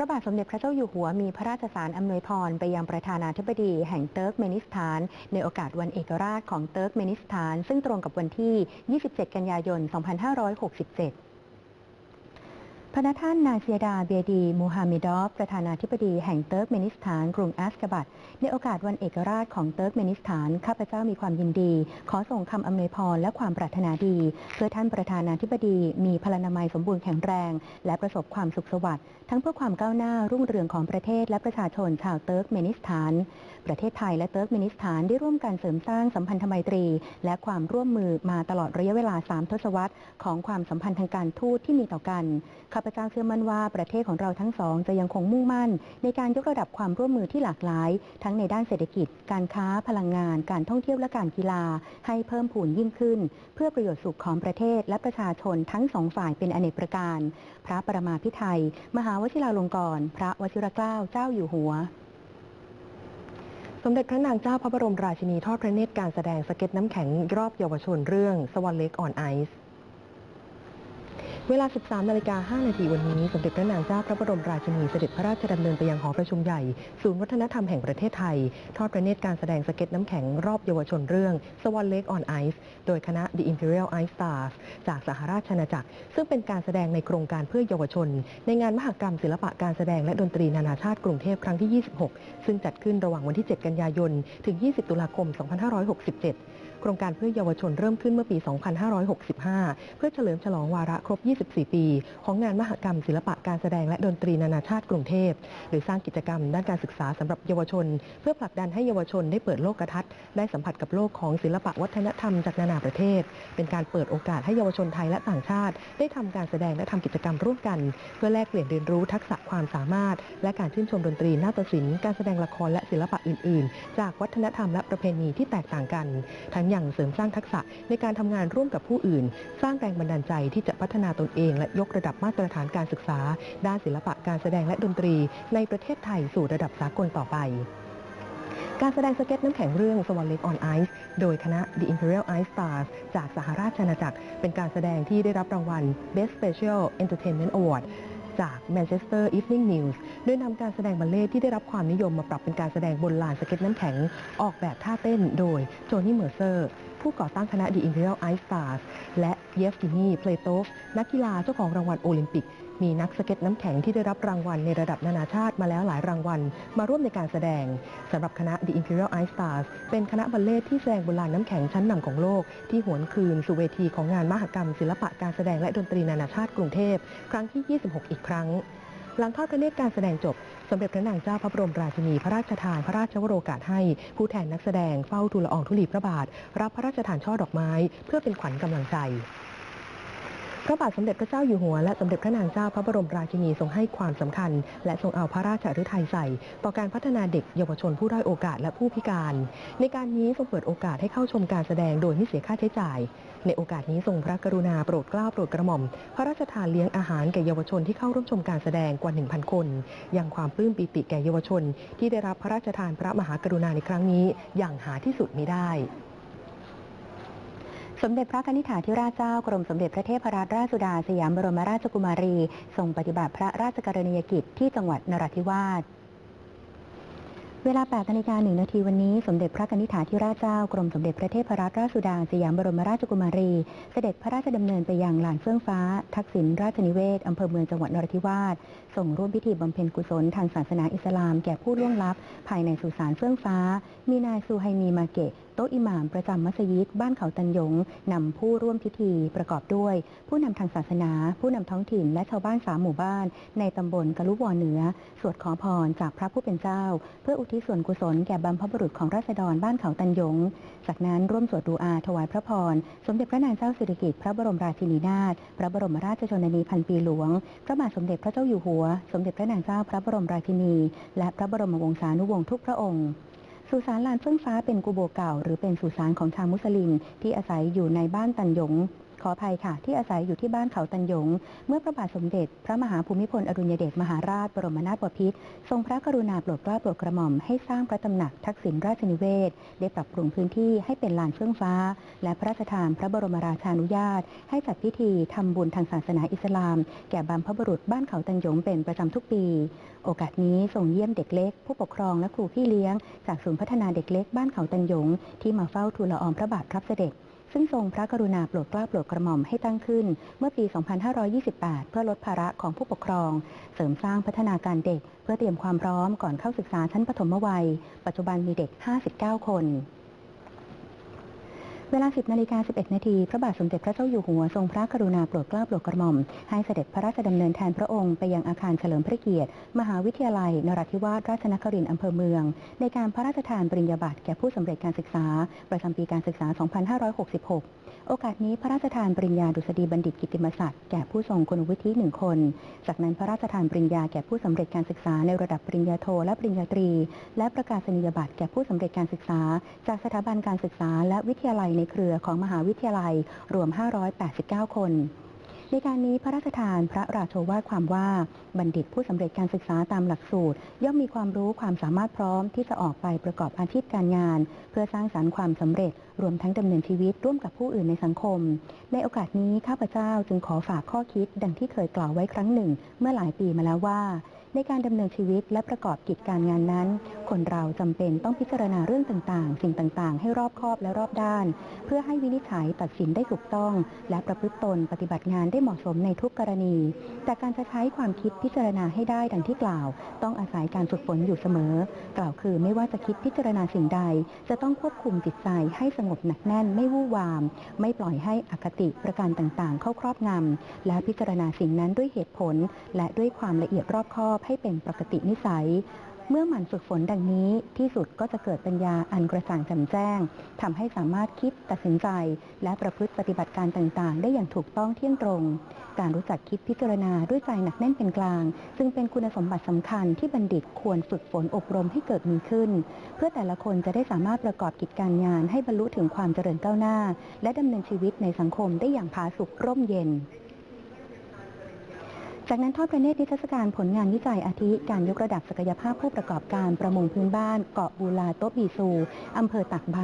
ระบาทสมเด็จพระเจ้าอยู่หัวมีพระราชสารอำนวยพรไปยังประธานาธิบดีแห่งเติร์กเมนิสถาน ในโอกาสวันเอกราชของเติร์กเมนิสถาน ซึ่งตรงกับวันที่ 27 กันยายน 2567 พระท่านนาเซียดาเบียดีมูฮัมมิดอฟ ประธานาธิบดีแห่งเติร์กเมนิสถาน กรุงแอสกาบัดในโอกาสวันเอกราชของเติร์กเมนิสถาน ข้าพเจ้ามีความยินดี ขอส่งคำอำนวยพรและความปรารถนาดี เพื่อท่านประธานาธิบดีมีพลานามัยสมบูรณ์แข็งแรง และประสบความสุขสวัสดิ์ทั้งเพื่อความก้าวหน้ารุ่งเรืองของประเทศและประชาชนชาวเติร์กเมนิสถาน ประเทศไทยและเติร์กเมนิสถานได้ร่วมกันเสริมสร้างสัมพันธไมตรี และความร่วมมือมาตลอดระยะเวลา 3 ทศวรรษ ของความสัมพันธ์ทางการทูตที่มีต่อกันข้าพเจ้าเชื่อมั่นว่าประเทศของเราทั้งสองจะยังคงมุ่งมั่น ในการยกระดับความร่วมมือที่หลากหลาย ทั้งในด้านเศรษฐกิจ การค้า พลังงาน การท่องเที่ยวและการกีฬา ให้เพิ่มพูนยิ่งขึ้น เพื่อประโยชน์สุขของประเทศและประชาชนทั้งสองฝ่ายเป็นอเนกประการ พระประมาพิไทยมหาวชิราลงกรณ์พระวชิรเกล้าเจ้าอยู่หัวสมเด็จพระนางเจ้าพระบรมราชินีทอดพระเนตรการแสดงสเก็ตน้ำแข็งรอบเยาวชนเรื่องสวอนเล็กออนไอซ์ เวลา 13 นาฬิกา 5 นาทีวันนี้ สมเด็จพระนางเจ้าพระบรมราชินีเสด็จพระราชดำเนินไปยังหอประชุมใหญ่ ศูนย์วัฒนธรรมแห่งประเทศไทย ทอดพระเนตรการแสดงสเก็ตน้ำแข็งรอบเยาวชนเรื่อง Swan Lake on Ice โดยคณะ The Imperial Ice Stars จากสหราชอาณาจักร ซึ่งเป็นการแสดงในโครงการเพื่อเยาวชน ในงานมหกรรมศิลปะการแสดงและดนตรีนานาชาติกรุงเทพครั้งที่ 26 ซึ่งจัดขึ้นระหว่างวันที่ 7 กันยายน ถึง 20 ตุลาคม 2567 โครงการเพื่อเยาวชนเริ่มขึ้นเมื่อปี 2565 เพื่อเฉลิมฉลองวาระครบ 24 ปี ของงานมหกรรมศิลปะการแสดงและดนตรีนานาชาติกรุงเทพหรือสร้างกิจกรรมด้านการศึกษาสำหรับเยาวชน เพื่อผลักดันให้เยาวชนได้เปิดโลกทัศน์ได้สัมผัสกับโลกของศิลปะวัฒนธรรมจากนานาประเทศ เป็นการเปิดโอกาสให้เยาวชนไทยและต่างชาติ ได้ทำการแสดงและทำกิจกรรมร่วมกัน เพื่อแลกเปลี่ยนเรียนรู้ทักษะความสามารถ และการชื่นชมดนตรีนาฏศิลป์การแสดงละครและศิลปะอื่น ๆ จากวัฒนธรรมและประเพณีที่แตกต่างกันทั้งย่างเสริมสร้างทักษะในการทำงานร่วมกับผู้อื่น สร้างแรงบันดาลใจที่จะพัฒนาตนเอง และยกระดับมาตรฐานการศึกษา ด้านศิลปะการแสดงและดนตรี ในประเทศไทยสู่ระดับสากลต่อไปการแสดงสเก็ตน้ำแข็งเรื่อง Swan Lake on Ice โดยคณะ The Imperial Ice Stars จากสหราชอาณาจักร เป็นการแสดงที่ได้รับรางวัล Best Special Entertainment Award จาก Manchester Evening News โดยนำการแสดงบัลเล่ที่ได้รับความนิยมมาปรับเป็นการแสดงบนลานสเก็ตน้ำแข็ง ออกแบบท่าเต้นโดยโจนี่เมอร์เซอร์ ผู้ก่อตั้งคณะ The Imperial Ice Stars และเยฟกินีเพลโตฟนักกีฬาเจ้าของรางวัลโอลิมปิก มีนักสเก็ตน้ำแข็งที่ได้รับรางวัลในระดับนานาชาติมาแล้วหลายรางวัล มาร่วมในการแสดงสำหรับคณะ The Imperial Ice Stars เป็นคณะบัลเล่ที่แสดงบนลานน้ำแข็งชั้นนำของโลก ที่หวนคืนสู่เวทีของงานมหกรรม ศิลปะการแสดงและดนตรีนานาชาติกรุงเทพครั้งที่ 26 อีกครั้งหลังทอดพระเนตรการแสดงจบ สมเด็จพระนางเจ้าพระบรมราชินีพระราชทานพระราชวโรกาสให้ ผู้แทนนักแสดงเฝ้าทูละอองธุลีพระบาท รับพระราชทานช่อดอกไม้ เพื่อเป็นขวัญกำลังใจ พระบาทสมเด็จพระเจ้าอยู่หัวและสมเด็จพระนางเจ้าพระบรมราชินีทรงให้ความสำคัญ และทรงเอาพระราชฤทัยใส่ ต่อการพัฒนาเด็กเยาวชนผู้ด้อยโอกาสและผู้พิการ ในการนี้ทรงเปิดโอกาสให้เข้าชมการแสดงโดยไม่เสียค่าใช้จ่าย ในโอกาสนี้ทรงพระกรุณาโปรดเกล้าโปรดกระหม่อม พระราชทานเลี้ยงอาหารแก่เยาวชนที่เข้าร่วมชมการแสดงกว่า 1,000 คนยังความปลื้มปีติแก่เยาวชน ที่ได้รับพระราชทานพระมหากรุณาในครั้งนี้ อย่างหาที่สุดมิได้ สมเด็จพระนิธิาธิราชเจ้ากรมสมเด็จพระเทพรัตนราชสุดาสยามบรมราชกุมารีทรงปฏิบัติพระราชกรณียกิจที่จังหวัดนราธิวาส เวลา 8 นาฬิกา 1 นาทีวันนี้ สมเด็จพระนิษฐาธิราชเจ้า กรมสมเด็จพระเทพรัตนราชสุดา สยามบรมราชกุมารี เสด็จพระราชดำเนินไปยังลานเฟื่องฟ้า ทักษิณราชนิเวศ อำเภอเมืองจังหวัดนราธิวาส ส่งร่วมพิธีบำเพ็ญกุศลทางศาสนาอิสลามแก่ผู้ล่วงลับ ภายในสุสานเฟื่องฟ้า มีนายซูไฮมีมาเกะโต๊ะอิหม่ามประจำมัสยิดบ้านเขาตันยงนำผู้ร่วมพิธีประกอบด้วย ผู้นำทางศาสนา ผู้นำท้องถิ่นและชาวบ้านสามหมู่บ้าน ในตำบลกะลุวอเหนือ สวดขอพรจากพระผู้เป็นเจ้า เพื่ออุทิศส่วนกุศลแก่บรรพบุรุษของราษฎรบ้านเขาตันยง จากนั้นร่วมสวดดูอาถวายพระพร สมเด็จพระนางเจ้าสิริกิติ์พระบรมราชินีนาถ พระบรมราชชนนีพันปีหลวง พระบาทสมเด็จพระเจ้าอยู่หัว สมเด็จพระนางเจ้าพระบรมราชินี และพระบรมวงศานุวงศ์ทุกพระองค์สุสานลานเฟื่องฟ้าเป็นกูโบเก่า หรือเป็นสุสานของชาวมุสลิม ที่อาศัยอยู่ในบ้านตันยง ขออภัยค่ะ ที่อาศัยอยู่ที่บ้านเขาตันยง เมื่อพระบาทสมเด็จ พระมหาภูมิพลอดุลยเดชมหาราชบรมนาถบพิตรทรงพระกรุณาโปรดเกล้าโปรดกระหม่อมให้สร้างพระตำหนักทักษิณราชนิเวศ ได้ปรับปรุงพื้นที่ให้เป็นลานเฟื่องฟ้า และพระราชทานพระบรมราชานุญาต ให้จัดพิธีทำบุญทางศาสนาอิสลาม แก่บรรพบุรุษบ้านเขาตันยงเป็นประจำทุกปี โอกาสนี้ส่งเยี่ยมเด็กเล็ก ผู้ปกครองและครูพี่เลี้ยง จากศูนย์พัฒนาเด็กเล็กบ้านเขาตันยง ที่มาเฝ้าทูลละอองพระบาทรับเสด็จ ซึ่งทรงพระกรุณาโปรดเกล้าโปรดกระหม่อมให้ตั้งขึ้น เมื่อปี 2528 เพื่อลดภาระของผู้ปกครอง เสริมสร้างพัฒนาการเด็ก เพื่อเตรียมความพร้อมก่อนเข้าศึกษาชั้นปฐมวัย ปัจจุบันมีเด็ก 59 คน เวลา 10นาฬิกา11 นาที พระบาทสมเด็จพระเจ้าอยู่หัวทรงพระกรุณาโปรดเกล้าโปรดกระหม่อม ให้เสด็จพระราชดำเนินแทนพระองค์ไปยังอาคารเฉลิมพระเกียรติ มหาวิทยาลัย นราธิวาสราชนครินทร์อำเภอเมือง ในการพระราชทานปริญญาบัตรแก่ผู้สำเร็จการศึกษา ประจำปีการศึกษา 2566 โอกาสนี้พระราชทานปริญญาดุษฎีบัณฑิตกิตติมศักดิ์แก่ผู้ทรงคุณวุฒิหนึ่งคน จากนั้นพระราชทานปริญญาแก่ผู้สำเร็จการศึกษาในระดับปริญญาโทและปริญญาตรี และประกาศนียบัตรแก่ผู้สำเร็จการศึกษา จากสถาบันการศึกษาและวิทยาลัยในเครือของมหาวิทยาลัยรวม 589 คน ในการนี้พระราชทานพระราโชวาทความว่าบัณฑิตผู้สำเร็จการศึกษาตามหลักสูตร ย่อมมีความรู้ความสามารถพร้อมที่จะออกไปประกอบอาชีพการงาน เพื่อสร้างสรรค์ความสำเร็จ รวมทั้งดำเนินชีวิตร่วมกับผู้อื่นในสังคม ในโอกาสนี้ข้าพเจ้าจึงขอฝากข้อคิดดังที่เคยกล่าวไว้ครั้งหนึ่ง เมื่อหลายปีมาแล้วว่า ในการดำเนินชีวิตและประกอบกิจการงานนั้น คนเราจำเป็นต้องพิจารณาเรื่องต่างๆ สิ่งต่างๆ ให้รอบคอบและรอบด้าน เพื่อให้วินิจฉัยตัดสินได้ถูกต้อง และประพฤติตนปฏิบัติงานได้เหมาะสมในทุกกรณี แต่การจะใช้ความคิดพิจารณาให้ได้ดังที่กล่าว ต้องอาศัยการฝึกฝนอยู่เสมอ กล่าวคือไม่ว่าจะคิดพิจารณาสิ่งใด จะต้องควบคุมจิตใจให้สงบหนักแน่นไม่วู่วาม ไม่ปล่อยให้อคติประการต่างๆ เข้าครอบงำและพิจารณาสิ่งนั้นด้วยเหตุผล และด้วยความละเอียดรอบคอบให้เป็นปกตินิสัย เมื่อหมั่นฝึกฝนดังนี้ที่สุดก็จะเกิดปัญญาอันกระจ่างแจ่มแจ้งทำให้สามารถคิดตัดสินใจ และประพฤติปฏิบัติการต่างๆ ได้อย่างถูกต้องเที่ยงตรง การรู้จักคิดพิจารณาด้วยใจหนักแน่นเป็นกลางจึงเป็นคุณสมบัติสำคัญที่บัณฑิตควรฝึกฝนอบรมให้เกิดมีขึ้น เพื่อแต่ละคนจะได้สามารถประกอบกิจการงาน ให้บรรลุถึงความเจริญก้าวหน้า และดำเนินชีวิตในสังคมได้อย่างผาสุกร่มเย็น จากนั้นทอดพระเนตรนิทรรศการผลงานวิจัยอาทิการยกระดับศักยภาพผู้ประกอบการประมงพื้นบ้าน เกาะบูลาโตะบีซู อำเภอตักใบ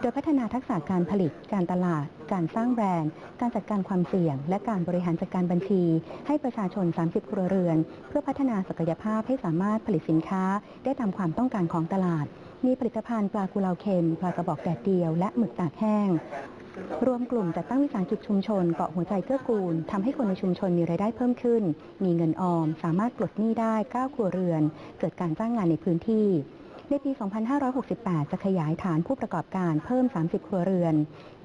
โดยพัฒนาทักษะการผลิต การตลาด การสร้างแบรนด์ การจัดการความเสี่ยง และการบริหารจัดการบัญชี ให้ประชาชน 30 ครัวเรือน เพื่อพัฒนาศักยภาพให้สามารถผลิตสินค้า ได้ตามความต้องการของตลาด มีผลิตภัณฑ์ปลากุเลาเค็ม ปลากระบอกแดดเดียว และหมึกตากแห้ง รวมกลุ่มจัดตั้งวิสาหกิจชุมชนเกาะหัวใจเกื้อกูลทำให้คนในชุมชนมีรายได้เพิ่มขึ้น มีเงินออม สามารถปลดหนี้ได้ 9 ครัวเรือน เกิดการจ้างงานในพื้นที่ ในปี 2568 จะขยายฐานผู้ประกอบการเพิ่ม 30 ครัวเรือน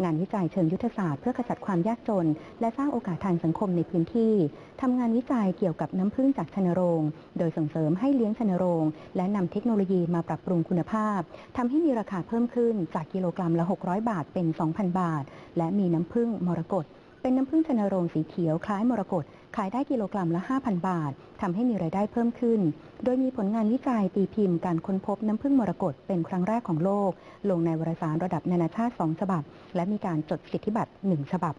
งานวิจัยเชิงยุทธศาสตร์เพื่อขจัดความยากจน และสร้างโอกาสทางสังคมในพื้นที่ ทำงานวิจัยเกี่ยวกับน้ำผึ้งจากชนโรง โดยส่งเสริมให้เลี้ยงชนโรง และนำเทคโนโลยีมาปรับปรุงคุณภาพ ทำให้มีราคาเพิ่มขึ้นจากกิโลกรัมละ 600 บาทเป็น 2,000 บาท และมีน้ำผึ้งมรกตเป็นน้ำผึ้งชนโรงสีเขียวคล้ายมรกต ขายได้กิโลกรัมละ 5,000 บาททำให้มีรายได้เพิ่มขึ้น โดยมีผลงานวิจัยตีพิมพ์การค้นพบน้ำผึ้งมรกตเป็นครั้งแรกของโลก ลงในวารสารระดับนานาชาติ 2 ฉบับ และมีการจดสิทธิบัตร 1 ฉบับ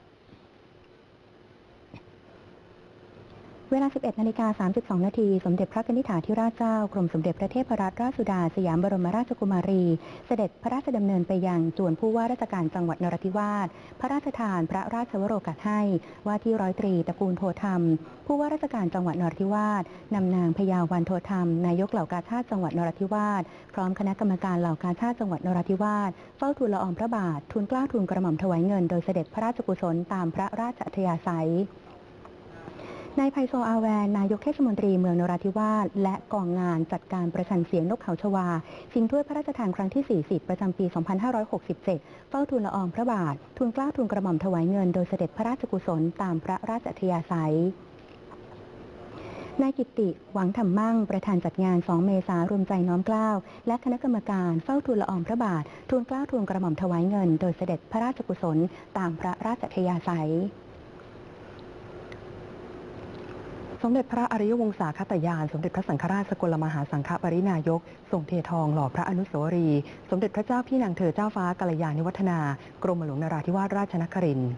เวลา 11 นาฬิกา 32 นาที สมเด็จพระนิธิถาธิราชเจ้า กรมสมเด็จพระเทพรัตนราชสุดา สยามบรมราชกุมารี เสด็จพระราชดำเนินไปยังจวนผู้ว่าราชการจังหวัดนราธิวาส พระราชทานพระราชวโรกาสให้ ว่าที่ร้อยตรีตระกูลโพธรรม ผู้ว่าราชการจังหวัดนราธิวาสนำนางพยาวันโทธรรม นายกเหล่ากาชาติจังหวัดนราธิวาส พร้อมคณะกรรมการเหล่ากาชาติจังหวัดนราธิวาส เฝ้าทูลละอองพระบาท ทูลกล้าทูลกระหม่อมถวายเงิน โดยเสด็จพระราชกุศลตามพระราชอัธยาศัย นายไพโซอาแวน นายกเทศมนตรีเมืองนราธิวาสและกองงานจัดการประชันเสียงนกเขาชวา ชิงถ้วยพระราชทานครั้งที่ 40 ประจำปี 2567 เฝ้าทูลละอองพระบาท ทูลเกล้าทูลกระหม่อมถวายเงินโดยเสด็จพระราชกุศลตามพระราชอัธยาศัยนายกิติ หวังธรรมมั่ง ประธานจัดงาน 2 เมษารวมใจน้อมเกล้า และคณะกรรมการเฝ้าทูลละอองพระบาท ทูลเกล้าทูลกระหม่อมถวายเงิน โดยเสด็จพระราชกุศล ตามพระราชอัธยาศัย สมเด็จพระอริยวงศาคตยาน สมเด็จพระสังฆราชสกลมหาสังฆปรินายกทรงเททองหล่อพระอนุสาวรีย์สมเด็จพระเจ้าพี่นางเธอเจ้าฟ้ากัลยาณิวัฒนากรมหลวงนราธิวาสราชนครินทร์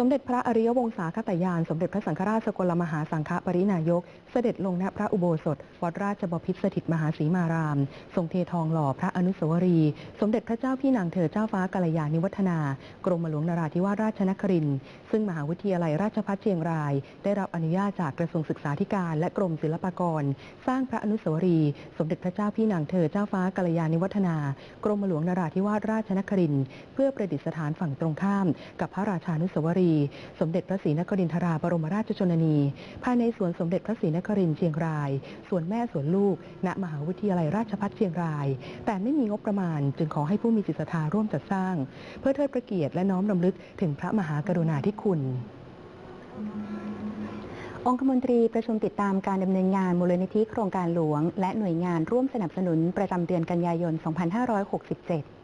สมเด็จพระอริยวงศาคตยาน สมเด็จพระสังฆราชสกลมหาสังฆปรินายก เสด็จลงณพระอุโบสถ วัดราชบพิตรสถิตมหาสีมาราม ทรงเททองหล่อพระอนุสาวรีย์สมเด็จพระเจ้าพี่นางเธอเจ้าฟ้ากัลยาณิวัฒนา กรมหลวงนราธิวาสราชนครินทร์ซึ่งมหาวิทยาลัยราชภัฏเชียงราย ได้รับอนุญาตจากกระทรวงศึกษาธิการ และกรมศิลปากร สร้างพระอนุสาวรีย์สมเด็จพระเจ้าพี่นางเธอเจ้าฟ้ากัลยาณิวัฒนา กรมหลวงนราธิวาสราชนครินทร์เพื่อประดิษฐานฝั่งตรงข้าม กับพระราชานุสาวรีย์สมเด็จพระศรีนครินทราบรมราชชนนีภายในสวนสมเด็จพระศรีนครินทร์เชียงรายสวนแม่สวนลูก ณมหาวิทยาลัยราชภัฏเชียงราย แต่ไม่มีงบประมาณจึงขอให้ผู้มีจิตศรัทธาร่วมจัดสร้าง เพื่อเทิดพระเกียรติและน้อมรำลึกถึงพระมหากรุณาธิคุณองคมนตรีประชุมติดตามการดำเนินงานมูลนิธิโครงการหลวง และหน่วยงานร่วมสนับสนุนประจำเดือนกันยายน 2567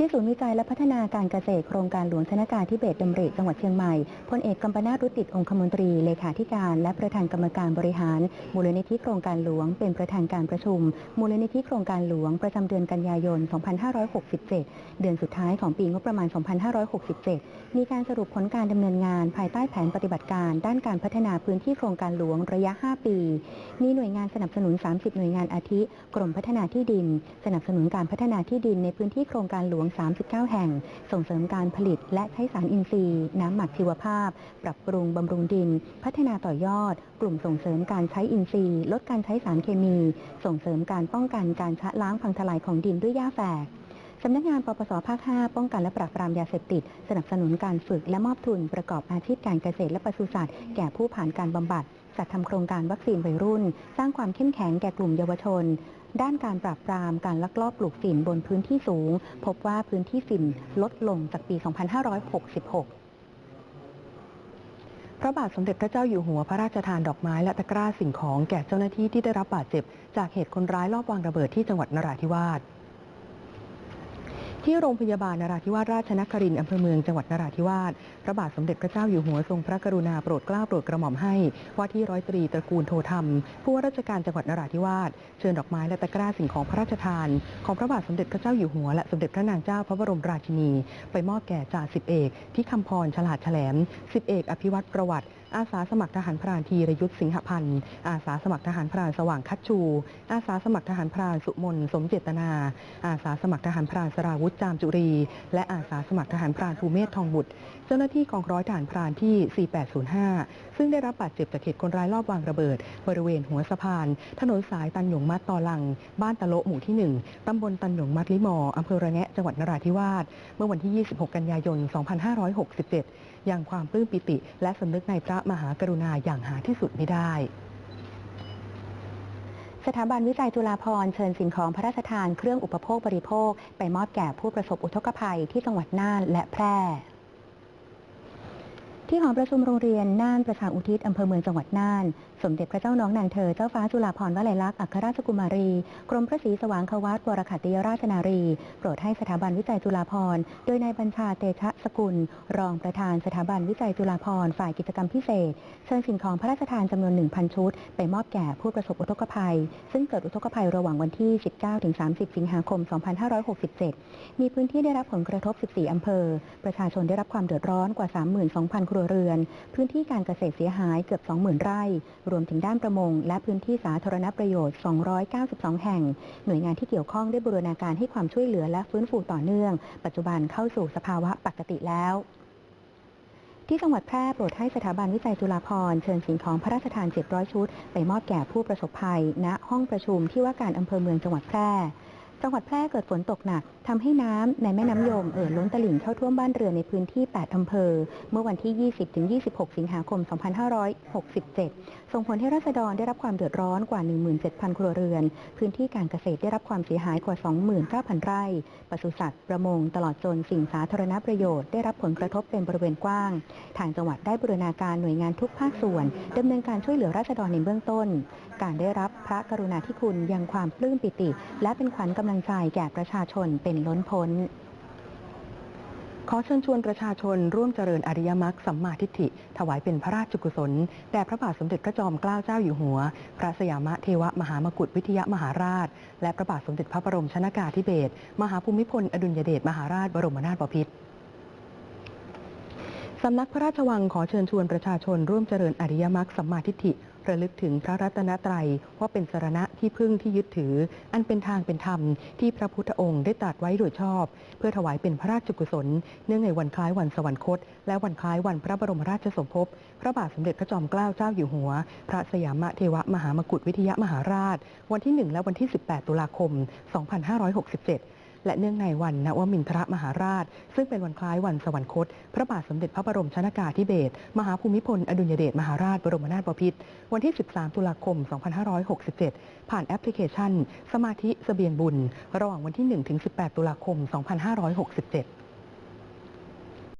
ที่ศูนย์วิจัยและพัฒนาการเกษตรโครงการหลวงชนากาธิเบศดำริจังหวัดเชียงใหม่พลเอกกัมปนาตรุติดองคมนตรีเลขาธิการ และประธานกรรมการบริหาร มูลนิธิโครงการหลวงเป็นประธานการประชุม มูลนิธิโครงการหลวงประจำเดือนกันยายน 2567 เดือนสุดท้ายของปีงบประมาณ 2567 มีการสรุปผลการดำเนินงาน ภายใต้แผนปฏิบัติการ ด้านการพัฒนาพื้นที่โครงการหลวงระยะ 5 ปี มีหน่วยงานสนับสนุน 30 หน่วยงานอาทิ กรมพัฒนาที่ดิน สนับสนุนการพัฒนาที่ดินในพื้นที่โครงการหลวง39 แห่ง ส่งเสริมการผลิตและใช้สารอินทรีย์ น้ำหมักชีวภาพ ปรับปรุงบำรุงดิน พัฒนาต่อยอด กลุ่มส่งเสริมการใช้อินทรีย์ ลดการใช้สารเคมี ส่งเสริมการป้องกันการชะล้างพังทลายของดินด้วยหญ้าแฝกสำนักงานปปสภาค 5 ป้องกันและปราบปรามยาเสพติด สนับสนุนการฝึกและมอบทุนประกอบอาชีพการเกษตรและปศุสัตว์ แก่ผู้ผ่านการบำบัดจัดทำโครงการวัคซีนวัยรุ่น สร้างความเข้มแข็งแก่กลุ่มเยาวชน ด้านการปราบปรามการลักลอบปลูกฝิ่นบนพื้นที่สูง พบว่าพื้นที่ฝิ่นลดลงจากปี 2566พระบาทสมเด็จพระเจ้าอยู่หัวพระราชทานดอกไม้และตะกร้าสิ่งของแก่เจ้าหน้าที่ที่ได้รับบาดเจ็บ จากเหตุคนร้ายลอบวางระเบิดที่จังหวัดนราธิวาส ที่โรงพยาบาลนราธิวาสราชนครินทร์อำเภอเมืองจังหวัดนราธิวาส พระบาทสมเด็จพระเจ้าอยู่หัวทรงพระกรุณาโปรดเกล้าโปรดกระหม่อมให้ว่าที่ร้อยตรีตระกูลโทธรรม ผู้ว่าราชการจังหวัดนราธิวาส เชิญดอกไม้และตะกร้าสิ่งของพระราชทาน ของพระบาทสมเด็จพระเจ้าอยู่หัวและสมเด็จพระนางเจ้าพระบรมราชินี ไปมอบแก่จ่าสิบเอกที่คำพรฉลาดแฉลมสิบเอกอภิวัตรประวัติ อาสาสมัครทหารพรานทีรยุทธสิงหพันธ์ อาสาสมัครทหารพรานสว่างคัดชู อาสาสมัครทหารพรานสุมนสมเจตนา อาสาสมัครทหารพรานสราวุธจามจุรี และอาสาสมัครทหารพรานภูเมศทองบุตร เจ้าหน้าที่กองร้อยทหารพรานที่ 4805 ซึ่งได้รับบาดเจ็บจากเหตุคนร้ายลอบวางระเบิด บริเวณหัวสะพาน ถนนสายตันหยงมัดตอลัง บ้านตะโลหมู่ที่ 1 ตำบลตันหยงมัดลิมออำเภอระแงะจังหวัดนราธิวาส เมื่อวันที่ 26 กันยายน 2567 ยังความปลื้มปิติ และสำนึกในพระมหากรุณาอย่างหาที่สุดไม่ได้สถาบันวิจัยจุฬาภรณ์เชิญสิ่งของพระราชทานเครื่องอุปโภคบริโภค ไปมอบแก่ผู้ประสบอุทกภัยที่จังหวัดน่านและแพร่ ที่หอประชุมโรงเรียนน่านประชาอุทิศอำเภอเมืองจังหวัดน่าน สมเด็จพระเจ้าน้องนางเธอเจ้าฟ้าจุฬาภรณ์วลัยลักษณ์อัครราชกุมารี กรมพระศรีสว่างควัตวรคัตติยราชนารี โปรดให้สถาบันวิจัยจุฬาภรณ์โดยนายบัญชาเตชะสกุล รองประธานสถาบันวิจัยจุฬาภรณ์ฝ่ายกิจกรรมพิเศษ เชิญสิ่งของพระราชทานจำนวน 1,000 ชุด ไปมอบแก่ผู้ประสบอุทกภัย ซึ่งเกิดอุทกภัยระหว่างวันที่ 19-30 สิงหาคม 2567 มีพื้นที่ได้รับผลกระทบ 14 อำเภอ ประชาชนได้รับความเดือดร้อนกว่า 32,000ครััวเรือน พื้นที่การเกษตรเสียหายเกือบ 20,000 ไร่ รวมถึงด้านประมง และพื้นที่สาธารณประโยชน์ 292 แห่ง หน่วยงานที่เกี่ยวข้องได้บูรณาการให้ความช่วยเหลือและฟื้นฟูต่อเนื่อง ปัจจุบันเข้าสู่สภาวะปกติแล้วที่จังหวัดแพร่โปรดให้สถาบันวิจัยจุฬาภรณ์เชิญสิ่งของพระราชทาน 700 ชุด ไปมอบแก่ผู้ประสบภัย ณ ห้องประชุมที่ว่าการอำเภอเมืองจังหวัดแพร่ จังหวัดแพร่เกิดฝนตกหนักทำให้น้ำในแม่น้ำยมเอ่อล้นตลิ่งเข้าท่วมบ้านเรือนในพื้นที่ 8อำเภอ เมื่อวันที่ 20-26 สิงหาคม 2567 ส่งผลให้ราษฎรได้รับความเดือดร้อนกว่า 17,000 ครัวเรือน พื้นที่การเกษตรได้รับความเสียหายกว่า 29,000 ไร่ ปศุสัตว์ ประมง ตลอดจนสิ่งสาธารณประโยชน์ได้รับผลกระทบเป็นบริเวณกว้าง ทางจังหวัดได้บูรณาการหน่วยงานทุกภาคส่วนดำเนินการช่วยเหลือราษฎรในเบื้องต้น การได้รับพระกรุณาธิคุณยังความปลื้มปิติ และเป็นขวัญกำลังใจแก่ประชาชนเป็นล้นพ้น ขอเชิญชวนประชาชนร่วมเจริญอริยมรรคสัมมาทิฏฐิ ถวายเป็นพระราชกุศลแด่พระบาทสมเด็จพระจอมเกล้าเจ้าอยู่หัว พระสยามเทวมหามกุฏวิทยมหาราช และพระบาทสมเด็จพระบรมชนากาธิเบศรมหาภูมิพลอดุลยเดชมหาราชบรมนาถบพิตรสำนักพระราชวังขอเชิญชวนประชาชนร่วมเจริญอริยมรรคสัมมาทิฏฐิ ระลึกถึงพระรัตนตรัยว่าเป็นสารณะที่พึ่งที่ยึดถือ อันเป็นทางเป็นธรรมที่พระพุทธองค์ได้ตรัสไว้โดยชอบ เพื่อถวายเป็นพระราชกุศล เนื่องในวันคล้ายวันสวรรคต และวันคล้ายวันพระบรมราชสมภพพระบาทสมเด็จพระจอมเกล้าเจ้าอยู่หัว พระสยามเทวมหามกุฏวิทยามหาราช วันที่ 1 และวันที่ 18 ตุลาคม 2567 และเนื่องในวันนวมินทรมหาราช ซึ่งเป็นวันคล้ายวันสวรรคต พระบาทสมเด็จพระบรมชนากาธิเบศรมหาภูมิพล อดุลยเดชมหาราชบรมนาถบพิตรวันที่ 13 ตุลาคม 2567 ผ่านแอปพลิเคชัน สมาธิสเสบียงบุญ ระหว่างวันที่1ถึง18 ตุลาคม 2567